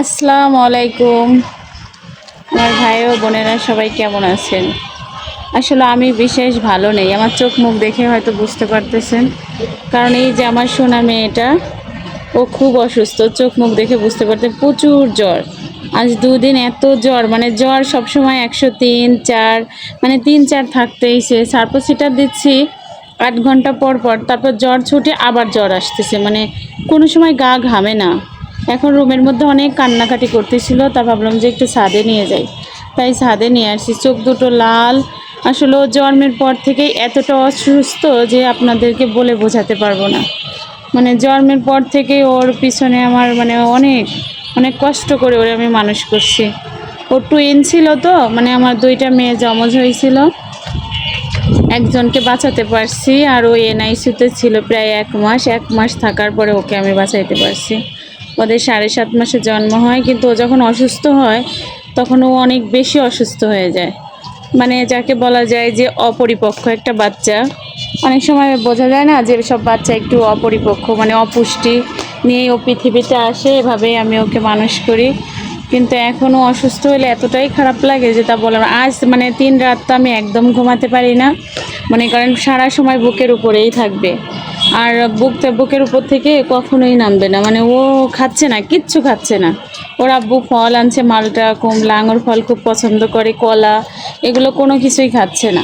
আসসালামু আলাইকুম। আমার ভাই ও বোনেরা সবাই কেমন আছেন? আসলে আমি বিশেষ ভালো নেই। আমার চোখ মুখ দেখে হয়তো বুঝতে পারতেছেন। কারণ এই যে আমার সোনা মেয়েটা, ও খুব অসুস্থ। চোখ মুখ দেখে বুঝতে পারতে প্রচুর জ্বর। আজ দুদিন এত জ্বর। মানে জ্বর সবসময় একশো তিন, চার মানে তিন, চার থাকতেই সে সার্পোসিটার দিচ্ছি। আট ঘণ্টা পর পর তারপর জ্বর ছুটে আবার জ্বর আসতেছে। মানে কোনো সময় গা ঘামে না। এখন রুমের মধ্যে অনেক কান্নাকাটি করতেছিল, তা ভাবলাম যে একটু ছাদে নিয়ে যাই। তাই ছাদে নিয়ে আসছি। চোখ দুটো লাল। আসলে ও জন্মের পর থেকেই এতটা অসুস্থ যে আপনাদেরকে বলে বোঝাতে পারব না। মানে জন্মের পর থেকে ওর পিছনে আমার মানে অনেক অনেক কষ্ট করে ওরে আমি মানুষ করছি। ও টুইন ছিল তো মানে আমার দুইটা মেয়ে জমজ হয়েছিল। একজনকে বাঁচাতে পারছি আর ও এনআইসিউতে ছিল প্রায় এক মাস। এক মাস থাকার পরে ওকে আমি বাঁচাইতে পারছি। ওদের সাড়ে সাত মাসে জন্ম হয়, কিন্তু ও যখন অসুস্থ হয়, তখন ও অনেক বেশি অসুস্থ হয়ে যায়। মানে যাকে বলা যায় যে অপরিপক্ক একটা বাচ্চা। অনেক সময় বোঝা যায় না যে সব বাচ্চা একটু অপরিপক্ক মানে অপুষ্টি নিয়ে ও পৃথিবীতে আসে, এভাবেই আমি ওকে মানুষ করি। কিন্তু এখনও অসুস্থ হলে এতটাই খারাপ লাগে যে তা বললাম আজ মানে তিন রাত তো আমি একদম ঘুমাতে পারি না। মনে করেন সারা সময় বুকের উপরেই থাকবে। আর বুকটা বুকের উপর থেকে কখনোই নামবে না। মানে ও খাচ্ছে না, কিচ্ছু খাচ্ছে না। ওর আব্বু ফল আনছে, মালটা কমলা আঙুর ফল খুব পছন্দ করে, কলা, এগুলো কোনো কিছুই খাচ্ছে না।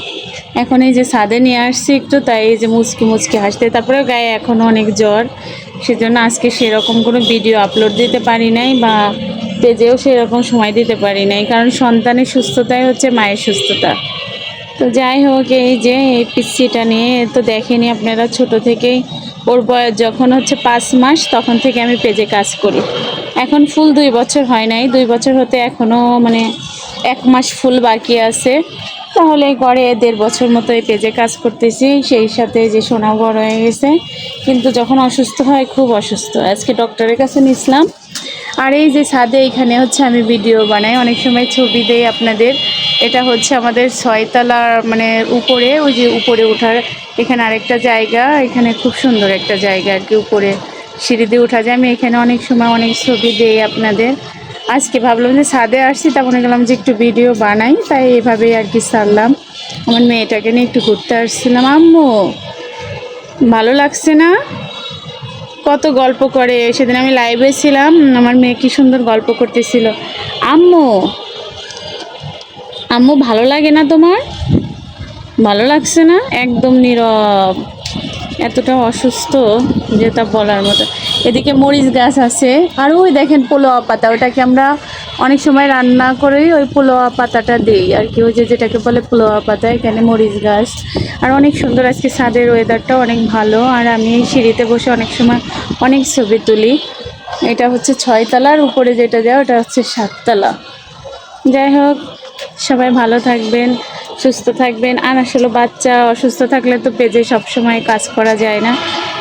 এখন এই যে ছাদে নিয়ে আসছি একটু, তাই এই যে মুচকি মুচকি হাসতে তারপরে গায়ে এখনও অনেক জ্বর। সেজন্য আজকে সেরকম কোনো ভিডিও আপলোড দিতে পারি নাই বা পেজেও সেরকম সময় দিতে পারি নাই। কারণ সন্তানের সুস্থতাই হচ্ছে মায়ের সুস্থতা। তো যাই হোক, এই যে এই পিসিটা নিয়ে তো দেখেনি আপনারা ছোট থেকেই। ওর বয়স যখন হচ্ছে পাঁচ মাস, তখন থেকে আমি পেজে কাজ করি। এখন ফুল দুই বছর হয় নাই, দুই বছর হতে এখনও মানে এক মাস ফুল বাকি আছে। তাহলে গড়ে দেড় বছর মতো এই পেজে কাজ করতেছি, সেই সাথে যে সোনা বড় হয়ে গেছে। কিন্তু যখন অসুস্থ হয়, খুব অসুস্থ। আজকে ডক্টরের কাছে নিয়েছিলাম আর এই যে ছাদে এখানে হচ্ছে আমি ভিডিও বানাই, অনেক সময় ছবি দেই আপনাদের। এটা হচ্ছে আমাদের ছয়তলার মানে উপরে, ওই যে উপরে ওঠার এখানে আরেকটা জায়গা, এখানে খুব সুন্দর একটা জায়গা আর কি, উপরে সিঁড়ি দিয়ে ওঠা যায়। আমি এখানে অনেক সময় অনেক ছবি দেই আপনাদের। আজকে ভাবলাম যে ছাদে আসছি তখন গেলাম যে একটু ভিডিও বানাই, তাই এভাবেই আর কি সারলাম আমার মেয়েটাকে নিয়ে একটু ঘুরতে আসছিলাম। আম্মু, ভালো লাগছে না? কত গল্প করে। সেদিন আমি লাইভে ছিলাম, আমার মেয়ে কি সুন্দর গল্প করতেছিল। আম্মু আম্মু ভালো লাগে না তোমার? ভালো লাগছে না? একদম নীরব। এতটা অসুস্থ যেটা বলার মতো। এদিকে মরিচ গাছ আছে। আর ওই দেখেন পোলোয়া পাতা, ওটাকে আমরা অনেক সময় রান্না করেই ওই পোলোয়া পাতাটা দিই আর কি, ওই যে যেটাকে বলে পোলোয়া পাতা, এখানে মরিচ গাছ আর অনেক সুন্দর আজকে ছাদের ওয়েদারটাও অনেক ভালো। আর আমি এই সিঁড়িতে বসে অনেক সময় অনেক ছবি তুলি। এটা হচ্ছে ছয়তলার উপরে যেটা যায়, ওটা হচ্ছে সাততলা। যাই হোক, সবাই ভালো থাকবেন, সুস্থ থাকবেন। আর আসলে বাচ্চা অসুস্থ থাকলে তো পেজে সবসময় কাজ করা যায় না।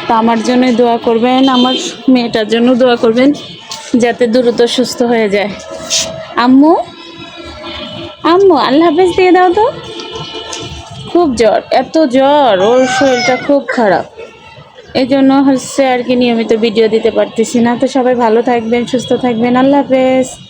তো আমার জন্যই দোয়া করবেন, আমার মেয়েটার জন্য দোয়া করবেন। যাতে দ্রুত সুস্থ হয়ে যায়। আম্মু? আম্মু, আল্লাহ হাফেজ দিয়ে দাও তো। খুব জ্বর, এত জ্বর, ওর শরীরটা খুব খারাপ। এই জন্য হচ্ছে আর কি নিয়মিত ভিডিও দিতে পারতেছি না। তো সবাই ভালো থাকবেন, সুস্থ থাকবেন। আল্লাহ হাফেজ।